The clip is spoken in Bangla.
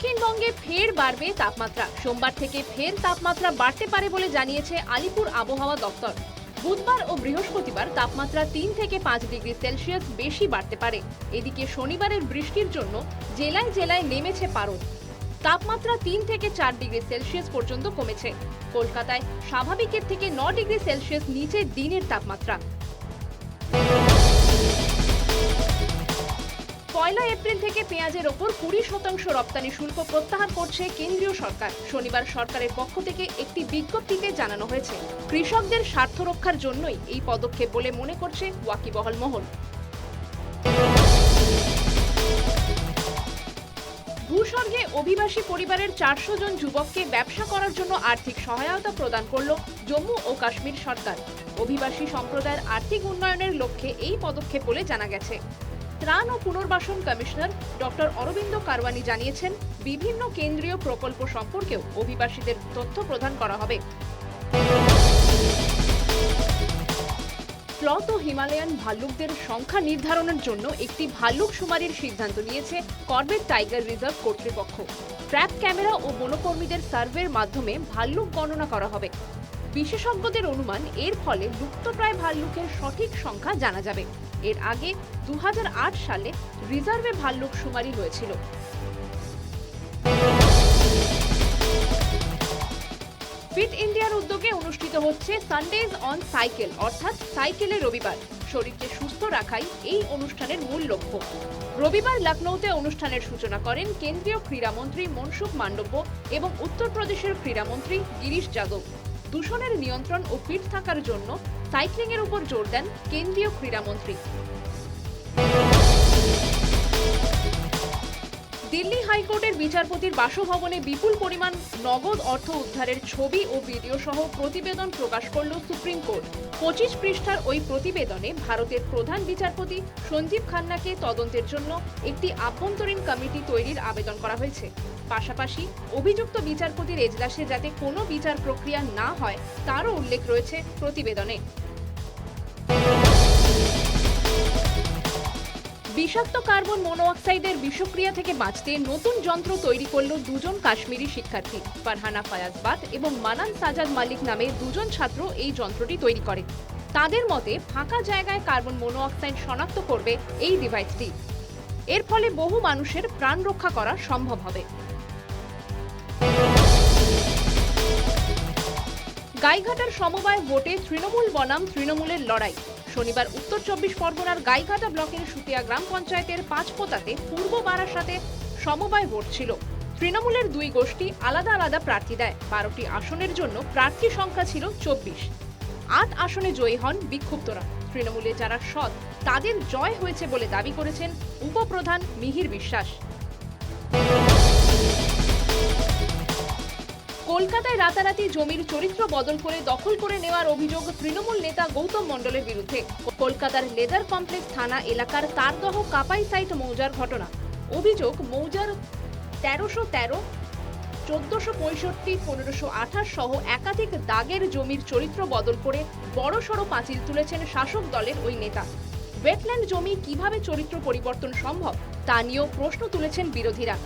দক্ষিণবঙ্গে ফের বাড়বে তাপমাত্রা। সোমবার থেকে ফের তাপমাত্রা বাড়তে পারে বলে জানিয়েছে আলিপুর আবহাওয়া দপ্তর। বুধবার ও বৃহস্পতিবার তাপমাত্রা তিন থেকে পাঁচ ডিগ্রি সেলসিয়াস বেশি বাড়তে পারে। এদিকে শনিবারের বৃষ্টির জন্য জেলায় জেলায় নেমেছে পারদ। তাপমাত্রা তিন থেকে চার ডিগ্রি সেলসিয়াস পর্যন্ত কমেছে। কলকাতায় স্বাভাবিকের থেকে ন ডিগ্রি সেলসিয়াস নিচে দিনের তাপমাত্রা। পয়লা এপ্রিল থেকে পেঁয়াজের ওপর কুড়ি শতাংশ রপ্তানি শুল্ক প্রত্যাহার করছে কেন্দ্রীয় সরকার। শনিবার সরকারের পক্ষ থেকে একটি বিজ্ঞপ্তিতে জানানো হয়েছে, কৃষকদের স্বার্থ রক্ষার জন্যই এই পদক্ষেপ বলে মনে করছে ওয়াকিবহল মহল। ভূস্বর্গে অভিবাসী পরিবারের চারশো জন যুবককে ব্যবসা করার জন্য আর্থিক সহায়তা প্রদান করল জম্মু ও কাশ্মীর সরকার। অভিবাসী সম্প্রদায়ের আর্থিক উন্নয়নের লক্ষ্যে এই পদক্ষেপ বলে জানা গেছে। ত্রাণ ও পুনর্বাসন কমিশনার ডক্টর অরবিন্দ কারওয়ানি জানিয়েছেন, বিভিন্ন কেন্দ্রীয় প্রকল্প সম্পর্কেও অভিবাসীদের তথ্য প্রদান করা হবে। ক্লথ ও হিমালয়ান ভাল্লুকদের সংখ্যা নির্ধারণের জন্য একটি ভাল্লুক শুমারির সিদ্ধান্ত নিয়েছে কর্বেট টাইগার রিজার্ভ কর্তৃপক্ষ। ট্র্যাপ ক্যামেরা ও বনকর্মীদের সার্ভের মাধ্যমে ভাল্লুক গণনা করা হবে। বিশেষজ্ঞদের অনুমান, এর ফলে লুপ্তপ্রায় ভাল্লুকের সঠিক সংখ্যা জানা যাবে। এর আগে দু হাজার আট সালে রিজার্ভে ভাল্লুক শুমারি হয়েছিল। ফিট ইন্ডিয়ার উদ্যোগে অনুষ্ঠিত হচ্ছে সানডেজ অন সাইকেল, অর্থাৎ সাইকেলে রবিবার। শরীরকে সুস্থ রাখাই এই অনুষ্ঠানের মূল লক্ষ্য। রবিবার লখনৌতে অনুষ্ঠানের সূচনা করেন কেন্দ্রীয় ক্রীড়ামন্ত্রী মনসুখ মান্ডব্য এবং উত্তরপ্রদেশের ক্রীড়ামন্ত্রী গিরিশ যাদব। দূষণের নিয়ন্ত্রণ ও ফিট থাকার জন্য সাইক্লিংয়ের উপর জোর দেন কেন্দ্রীয় ক্রীড়ামন্ত্রী। হাইকোর্টের বিচারপতির বাসভবনে বিপুল পরিমাণ নগদ অর্থ উদ্ধারের ছবি ও ভিডিও সহ প্রতিবেদন প্রকাশ করল সুপ্রিম কোর্ট। পঁচিশ পৃষ্ঠার ওই প্রতিবেদনে ভারতের প্রধান বিচারপতি সঞ্জীব খান্নাকে তদন্তের জন্য একটি আভ্যন্তরীণ কমিটি তৈরির আবেদন করা হয়েছে। পাশাপাশি অভিযুক্ত বিচারপতির এজলাসে যাতে কোনো বিচার প্রক্রিয়া না হয়, তারও উল্লেখ রয়েছে প্রতিবেদনে। বিষাক্ত কার্বন মনোঅক্সাইডের বিষক্রিয়া থেকে বাঁচতে নতুন যন্ত্র তৈরি করল দুজন কাশ্মীরি শিক্ষার্থী। ফারহানা ফায়াজ বাট এবং মানান সাজাদ মালিক নামে দুজন ছাত্র এই যন্ত্রটি তৈরি করে। তাদের মতে, ফাঁকা জায়গায় কার্বন মনোঅক্সাইড শনাক্ত করবে এই ডিভাইসটি। এর ফলে বহু মানুষের প্রাণ রক্ষা করা সম্ভব হবে। গাইঘাটার সমবায় ভোটে তৃণমূল বনাম তৃণমূলের লড়াই। শনিবার উত্তর চব্বিশ পরগনার গাইঘাটা ব্লকের সুতিয়া গ্রাম পঞ্চায়েতের পাঁচপোতাতে পূর্ব বারাসাতে সমবায় ভোট ছিল। তৃণমূলের দুই গোষ্ঠী আলাদা আলাদা প্রার্থী দেয়। বারোটি আসনের জন্য প্রার্থী সংখ্যা ছিল চব্বিশ। আট আসনে জয়ী হন বিক্ষুব্ধরা। তৃণমূলে যারা সৎ, তাদের জয় হয়েছে বলে দাবি করেছেন উপপ্রধান মিহির বিশ্বাস। কলকাতায় রাতারাতি জমির চরিত্র বদল করে দখল করে নেওয়ার অভিযোগ তৃণমূল নেতা গৌতম মণ্ডলের বিরুদ্ধে। কলকাতার লেদার কমপ্লেক্স থানা এলাকার তারদহ কাপাই সাইট মৌজার ঘটনা। অভিযোগ মৌজার তেরোশো তেরো, চোদ্দশো পঁয়ষট্টি, পনেরোশো আঠাশ সহ একাধিক দাগের জমির চরিত্র বদল করে বড়সড় পাঁচিল তুলেছেন শাসক দলের ওই নেতা। ওয়েটল্যান্ড জমি কীভাবে চরিত্র পরিবর্তন সম্ভব, তা নিয়েও প্রশ্ন তুলেছেন বিরোধীরা।